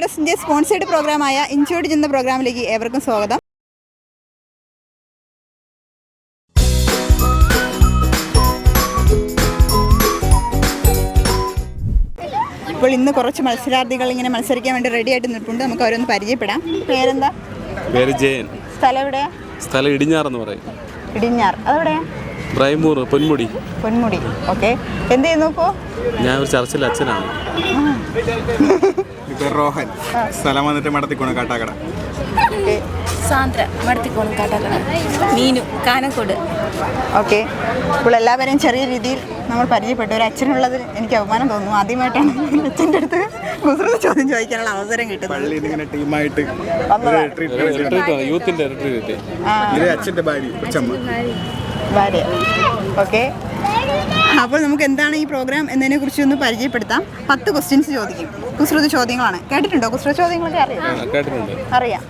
ട്രസ്റ്റിന്റെ സ്പോൺസേഡ് പ്രോഗ്രാമായ ഇൻചോർഡ് എന്ന പ്രോഗ്രാമിലേക്ക് ഏവർക്കും സ്വാഗതം. ഇപ്പോൾ ഇന്ന് കുറച്ച് മത്സരാർത്ഥികൾ ഇങ്ങനെ മത്സരിക്കാൻ വേണ്ടി റെഡി ആയിട്ട് നിൽപ്പുണ്ട്. നമുക്ക് അവരൊന്ന് പരിചയപ്പെടാം. പേരെന്താ? പേര് ജയൻ. സ്ഥലം എവിടെയാ സ്ഥലം ഇടിഞ്ഞാർ എന്ന് പറയും. ഇടിഞ്ഞാർ അതെവിടെയാ ബ്രൈമൂർ പൊന്മുടി. പൊന്മുടി. ഓക്കെ എന്ത് ചെയ്യുന്നു ഇപ്പോൾ ഞാൻ ഒരു ചർച്ചിൽ അച്ഛനാണ്. പേര് റോഹൻ. സ്ഥലം വന്നിട്ട് Madathikonam Kattakada. Okay. Sandra Madathikonam Kattakada. Meenu Kanakode. Okay. ഇപ്പോൾ എല്ലാവരെയും ചെറിയ രീതിയിൽ നമ്മൾ പരിചയപ്പെട്ടു. ഒരു അച്ഛനുള്ളതിൽ എനിക്ക് അഭിമാനം തോന്നുന്നു. ആദ്യമായിട്ടാണ് അച്ഛന്റെ അടുത്ത് കുസൃതി ചോദ്യം ചോദിക്കാനുള്ള അവസരം കിട്ടുന്നത്. ഇങ്ങനെ ടീമായിട്ട് യൂത്തിന്റെ ഇത് ഭാര്യ ഭാര്യ. ഓക്കെ. അപ്പോൾ നമുക്ക് എന്താണ് ഈ പ്രോഗ്രാം എന്നതിനെ കുറിച്ച് ഒന്ന് പരിചയപ്പെടുത്താം. പത്ത് ക്വസ്റ്റ്യൻസ് ചോദിക്കും. കുസൃതി ചോദ്യങ്ങളാണ്. കേട്ടിട്ടുണ്ടോ കുസൃതി ചോദ്യങ്ങളൊക്കെ അറിയാം? അറിയാം.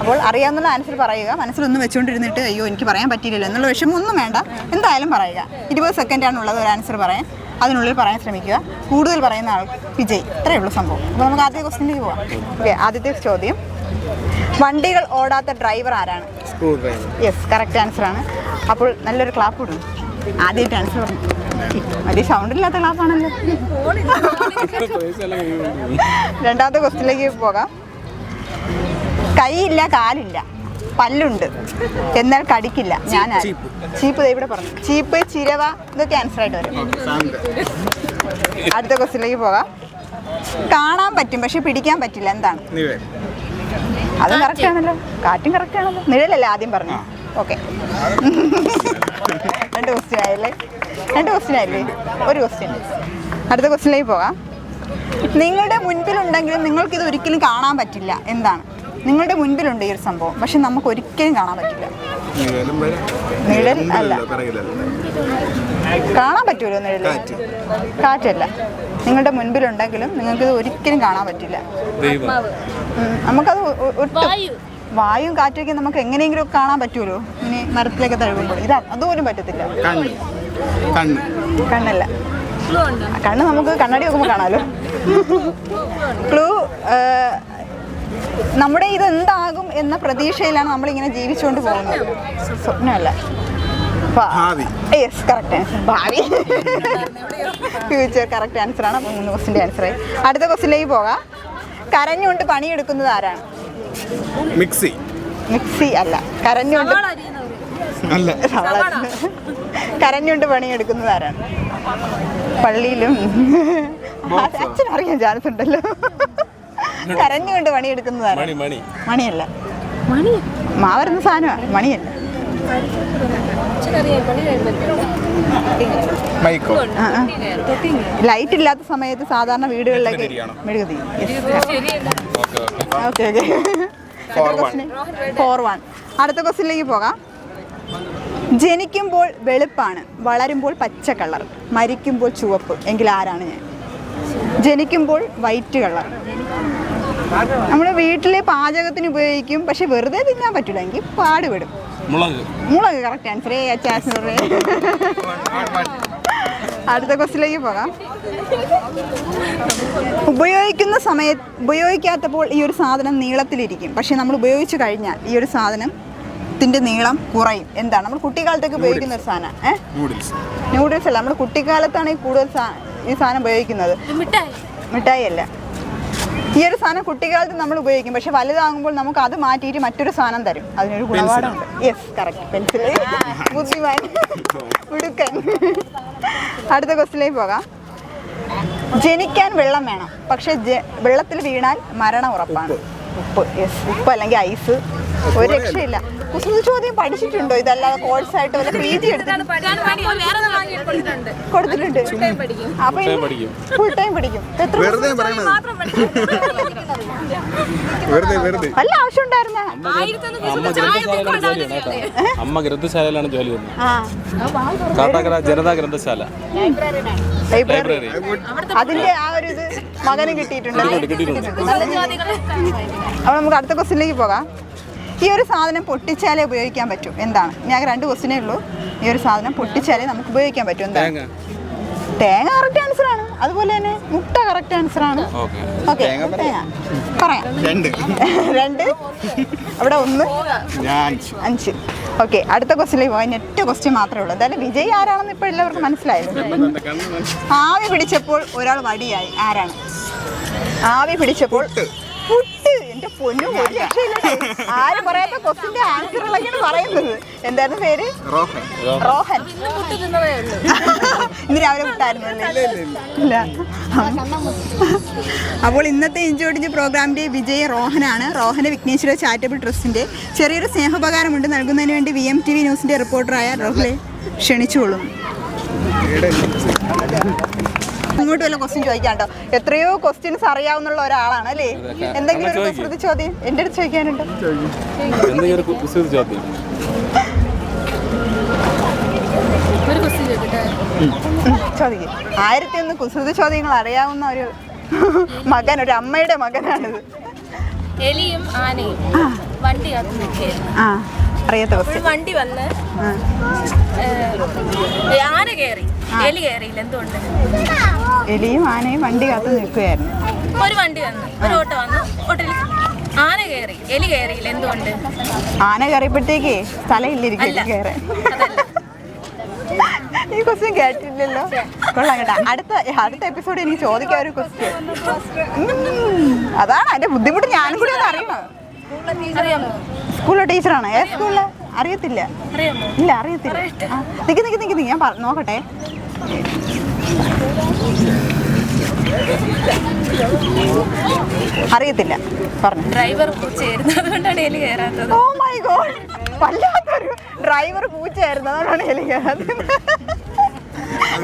അപ്പോൾ അറിയാവുന്ന ആൻസർ പറയുക. മനസ്സിലൊന്നും വെച്ചുകൊണ്ടിരുന്നിട്ട് അയ്യോ എനിക്ക് പറയാൻ പറ്റിയില്ലല്ലോ എന്നുള്ള വിഷമം ഒന്നും വേണ്ട. എന്തായാലും പറയുക. ഇരുപത് സെക്കൻഡാണ് ഉള്ളത് ഒരു ആൻസർ പറയാൻ. അതിനുള്ളിൽ പറയാൻ ശ്രമിക്കുക. കൂടുതൽ പറയുന്ന ആൾ വിജയ്. ഇത്രയേ ഉള്ളൂ സംഭവം. അപ്പോൾ നമുക്ക് ആദ്യ ക്വസ്റ്റിനിലേക്ക് പോവാം. ഓക്കെ ആദ്യത്തെ ചോദ്യം. വണ്ടികൾ ഓടാത്ത ഡ്രൈവർ ആരാണ്? യെസ് കറക്റ്റ് ആൻസർ ആണ്. അപ്പോൾ നല്ലൊരു ക്ലാപ്പ് ഇടും ആൻസർ പറഞ്ഞു വലിയ സൗണ്ട് ഇല്ലാത്ത ക്ലാപ്പാണല്ലോ രണ്ടാമത്തെ ക്വസ്റ്റിലേക്ക് പോകാം. കൈയില്ല കാലില്ല. പല്ലുണ്ട്. എന്നാൽ കടിക്കില്ല. ഞാൻ? ചീപ്പ്. ഇവിടെ പറഞ്ഞു. ചീപ്പ് ചിരവ ഇതൊക്കെ ആൻസർ ആയിട്ട് വരും. അടുത്ത ക്വസ്റ്റിലേക്ക് പോകാം. കാണാൻ പറ്റും പക്ഷെ പിടിക്കാൻ പറ്റില്ല. എന്താണ്? അത് കറക്റ്റ് ആണല്ലോ. കാറ്റും കറക്റ്റ് ആണല്ലോ. നിഴലല്ലേ ആദ്യം പറഞ്ഞു ഓക്കെ രണ്ട് ക്വസ്റ്റ്യൻ ആയില്ലേ? രണ്ട് ക്വസ്റ്റ്യൻ ആയില്ലേ? ഒരു ക്വസ്റ്റ്യൻ അടുത്ത ക്വസ്റ്റ്യനിലേക്ക് പോകാം. നിങ്ങളുടെ മുൻപിലുണ്ടെങ്കിലും നിങ്ങൾക്കിത് ഒരിക്കലും കാണാൻ പറ്റില്ല. എന്താണ്? നിങ്ങളുടെ മുൻപിലുണ്ട് ഈ ഒരു സംഭവം. പക്ഷെ നമുക്ക് ഒരിക്കലും കാണാൻ പറ്റില്ല. നിഴൽ അല്ല. കാണാൻ പറ്റുമല്ലോ നിഴൽ കാറ്റല്ല. നിങ്ങളുടെ മുൻപിലുണ്ടെങ്കിലും നിങ്ങൾക്കിത് ഒരിക്കലും കാണാൻ പറ്റില്ല. നമുക്കത് ഒട്ടും വായും കാറ്റൊക്കെ നമുക്ക് എങ്ങനെയെങ്കിലും കാണാൻ പറ്റുമല്ലോ. ഇനി മരത്തിലേക്ക് തഴുകുമ്പോൾ. ഇത് അതുപോലും പറ്റത്തില്ല. കണ്ണ്. കണ്ണ്. കണ്ണല്ല. കണ്ണ് നമുക്ക് കണ്ണാടി നോക്കുമ്പോൾ കാണാമല്ലോ ക്ലൂ നമ്മുടെ ഇത് എന്താകും എന്ന പ്രതീക്ഷയിലാണ് നമ്മളിങ്ങനെ ജീവിച്ചുകൊണ്ട് പോകുന്നത്. സ്വപ്നമല്ല. യെസ് കറക്റ്റ് ഭാവി. ഫ്യൂച്ചർ കറക്റ്റ് ആൻസർ ആണ്. മൂന്ന് ക്വസ്റ്റിന്റെ ആൻസർ ആയി. അടുത്ത ക്വസ്റ്റിലേക്ക് പോകാം. കരഞ്ഞുകൊണ്ട് പണിയെടുക്കുന്നത് ആരാണ്? മിക്സി. മിക്സി അല്ല. കരഞ്ഞുകൊണ്ട് അല്ല. കരഞ്ഞുകൊണ്ട് പണിയെടുക്കുന്നത് ആരാണ്? പള്ളിയിലും അച്ഛൻ അറിയാൻ ചാൻസ് ഉണ്ടല്ലോ. കരഞ്ഞുകൊണ്ട് പണിയെടുക്കുന്നത് ആരാണ്? മണിയല്ല. മാവരുന്ന സാധനമാണ് മണിയല്ല. മൈക്കോ. ലൈറ്റ് ഇല്ലാത്ത സമയത്ത് സാധാരണ വീടുകളിലൊക്കെ? മെഴുകുതി ഓക്കെ ഫോർ വൺ അടുത്ത ക്വസ്റ്റിനിലേക്ക് പോകാം. ജനിക്കുമ്പോൾ വെളുപ്പാണ് വളരുമ്പോൾ പച്ച കളർ മരിക്കുമ്പോൾ ചുവപ്പ്. എങ്കിൽ ആരാണ് ഞാൻ? ജനിക്കുമ്പോൾ വൈറ്റ് കളർ നമ്മൾ വീട്ടിലെ പാചകത്തിന് ഉപയോഗിക്കും പക്ഷെ വെറുതെ തിന്നാൻ പറ്റില്ല എങ്കിൽ പാടുപെടും. മുളക്. മുളക് കറക്റ്റ് ആൻസർ ഏ അടുത്ത ക്വസ്റ്റിലേക്ക് പോകാം. ഉപയോഗിക്കുന്ന സമയത്ത് ഉപയോഗിക്കാത്തപ്പോൾ ഈ ഒരു സാധനം നീളത്തിലിരിക്കും. പക്ഷേ നമ്മൾ ഉപയോഗിച്ച് കഴിഞ്ഞാൽ ഈ ഒരു സാധനം ത്തിന്റെ നീളം കുറയും. എന്താണ്? നമ്മൾ കുട്ടിക്കാലത്തൊക്കെ ഉപയോഗിക്കുന്ന ഒരു സാധനം ഏഹ് നൂഡിൽസ് നൂഡിൽസ് അല്ല. നമ്മൾ കുട്ടിക്കാലത്താണ് ഈ കൂടുതൽ ഈ സാധനം ഉപയോഗിക്കുന്നത്. മിഠായി. മിഠായി അല്ല. ഈ ഒരു സാധനം കുട്ടിക്കാലത്ത് നമ്മൾ ഉപയോഗിക്കും. പക്ഷെ വലുതാകുമ്പോൾ നമുക്ക് അത് മാറ്റിയിട്ട് മറ്റൊരു സാധനം തരും. അതിനൊരു ഗുണപാഠമുണ്ട് യെസ് കറക്റ്റ് പെൻസിൽ ബുദ്ധിമാൻ. മിടുക്കൻ അടുത്ത ക്വസ്റ്റിലേക്ക് പോകാം. ജനിക്കാൻ വെള്ളം വേണം. പക്ഷെ വെള്ളത്തിൽ വീണാൽ മരണം ഉറപ്പാണ്. ഉപ്പ്. യെസ് ഉപ്പ്. അല്ലെങ്കിൽ ഐസ്. ഒരു രക്ഷയില്ല. കുസൃതി ചോദ്യം പഠിച്ചിട്ടുണ്ടോ? ഇതല്ലാതെ കോഴ്സ് ആയിട്ട് വല്ല പി ജി എടുത്തിട്ട് കൊടുത്തിട്ടുണ്ട്. അപ്പൊ. ഫുൾ ടൈം പഠിക്കും. എത്ര അല്ല ആവശ്യം ഉണ്ടായിരുന്ന. അമ്മ ഗ്രന്ഥശാലയിലാണ് ജോലി ചെയ്യുന്നത് ഗ്രന്ഥശാലയിലാണ് ജോലി ചെയ്യുന്നത്. ആ. കാട്ടാക്കര ജനതാ ഗ്രന്ഥശാല. ലൈബ്രറി ലൈബ്രറി അതിന്റെ ആ ഒരു ഇത് മകന് കിട്ടിയിട്ടുണ്ട്. അപ്പോൾ നമുക്ക് അടുത്ത ക്വസ്റ്റിനിലേക്ക് പോകാം. ഈ ഒരു സാധനം പൊട്ടിച്ചാലേ ഉപയോഗിക്കാൻ പറ്റൂ. എന്താണ്? ഞാൻ രണ്ട് ക്വസ്റ്റിനേ ഉള്ളൂ. ഈ ഒരു സാധനം പൊട്ടിച്ചാലേ നമുക്ക് ഉപയോഗിക്കാൻ പറ്റൂ. എന്താണ്? തേങ്ങ. കറക്റ്റ് ആൻസർ ആണ്. അതുപോലെ തന്നെ മുട്ട കറക്റ്റ് ആൻസർ ആണ്. ഓക്കെ. പറയാം. രണ്ട്. രണ്ട്. അവിടെ ഒന്ന്. അഞ്ച്. ഓക്കെ അടുത്ത ക്വസ്റ്റിലേക്ക് പോകാൻ ഒറ്റ ക്വസ്റ്റ്യൻ മാത്രമേ ഉള്ളൂ. എന്തായാലും വിജയ് ആരാണെന്ന് ഇപ്പോൾ എല്ലാവർക്കും മനസ്സിലായല്ലോ. ആവി പിടിച്ചപ്പോൾ ഒരാൾ വടിയായി. ആരാണ്? ആവി പിടിച്ചപ്പോൾ പുട്ട്. എന്റെ പൊന്നു ഒരു രക്ഷയില്ല ആരും പറയാത്ത ക്വസ്റ്റിന്റെ ആൻസറുകളൊക്കെയാണ് പറയുന്നത്. എന്തായിരുന്നു പേര്? റോഹൻ. റോഹൻ. ഇന്ന് രാവിലെ വിട്ടായിരുന്നു ഇല്ല അപ്പോൾ ഇന്നത്തെ ഇഞ്ചോടിഞ്ച് പ്രോഗ്രാമിന്റെ വിജയ റോഹനാണ്. റോഹന വിഘ്നേശ്വര ചാരിറ്റബിൾ ട്രസ്റ്റിന്റെ ചെറിയൊരു സ്നേഹോപകാരമുണ്ട്. നൽകുന്നതിന് വേണ്ടി വി എം ടി വി ന്യൂസിന്റെ റിപ്പോർട്ടറായ റോഹലെ ക്ഷണിച്ചുകൊള്ളുന്നു. ഇങ്ങോട്ട് വല്ല ക്വസ്റ്റ്യൻ ചോദിക്കാണ്ടോ എത്രയോ ക്വസ്റ്റ്യൻസ് അറിയാവുന്ന ഒരാളാണ് അല്ലേ? എന്തെങ്കിലും ഒരു കുസൃതി ചോദ്യം? എന്റെ അടുത്ത് ചോദിക്കാനുണ്ടോ? എന്തെങ്കിലും ഒരു കുസൃതി ചോദ്യം? ഒരു ക്വസ്റ്റ്യൻ ചോദിക്കട്ടെ? ചോദിക്കും. ആയിരത്തി ഒന്ന് കുസൃതി ചോദ്യങ്ങൾ അറിയാവുന്ന ഒരു മകൻ ഒരു അമ്മയുടെ മകനാണിത്. എലിയും ആനയും വണ്ടി ആ. അറിയാത്ത ക്വസ്റ്റ്യൻ വണ്ടി വന്ന് ആന കയറി എലി കയറിയില്ല എന്തുകൊണ്ട്? എലിയും ആനയും വണ്ടി കാത്ത് നിൽക്കുകയായിരുന്നു. ഒരു വണ്ടി വന്നു ഒരു ഓട്ടോ വന്നു ഓട്ടോയിൽ ആന കയറി എലി കയറിയില്ല എന്തുകൊണ്ട്? ആന കയറിയപ്പോഴത്തേക്ക് സ്ഥലമില്ലിരിക്കും അല്ല. കയറാൻ ഈ ക്വസ്റ്റ്യൻ കേട്ടില്ലല്ലോ. കൊള്ളാം കേട്ടോ. അടുത്ത അടുത്ത എപ്പിസോഡ് എനിക്ക് ചോദിക്കാൻ ഒരു ക്വസ്റ്റ്യൻ അതാണ് അതിന്റെ ബുദ്ധിമുട്ട്. ഞാനും കൂടി ഒന്ന് അറിയണം. സ്കൂളിലെ ടീച്ചറാണ് ഏത് സ്കൂളിലെ? അറിയത്തില്ല. ഇല്ല അറിയത്തില്ല. നിക്ക് നിക്ക് നിക്ക് നിക്ക്. ഞാൻ നോക്കട്ടെ. അറിയത്തില്ല. പറഞ്ഞു. ഡ്രൈവർ പൂച്ചയായിരുന്നു എലി കയറാത്തത്. ഓ മൈ ഗോഡ് വല്ലാത്തൊരു ഡ്രൈവർ പൂച്ചയായിരുന്നു അതുകൊണ്ടാണ് എനിക്ക്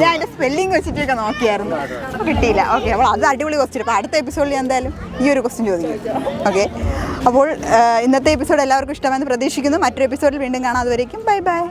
ഞാൻ അതിന്റെ സ്പെല്ലിംഗ് വെച്ചിട്ടൊക്കെ നോക്കിയായിരുന്നു. അപ്പോൾ കിട്ടിയില്ല. ഓക്കെ അപ്പോൾ അത് അടിപൊളി ക്വസ്റ്റ്യൻ അപ്പോൾ അടുത്ത എപ്പിസോഡിൽ എന്തായാലും ഈ ഒരു ക്വസ്റ്റ്യൻ ചോദിക്കും. ഓക്കെ അപ്പോൾ ഇന്നത്തെ എപ്പിസോഡ് എല്ലാവർക്കും ഇഷ്ടമെന്ന് പ്രതീക്ഷിക്കുന്നു. മറ്റൊരു എപ്പിസോഡിൽ വീണ്ടും കാണാം. അതുവരേക്കും ബൈ ബൈ.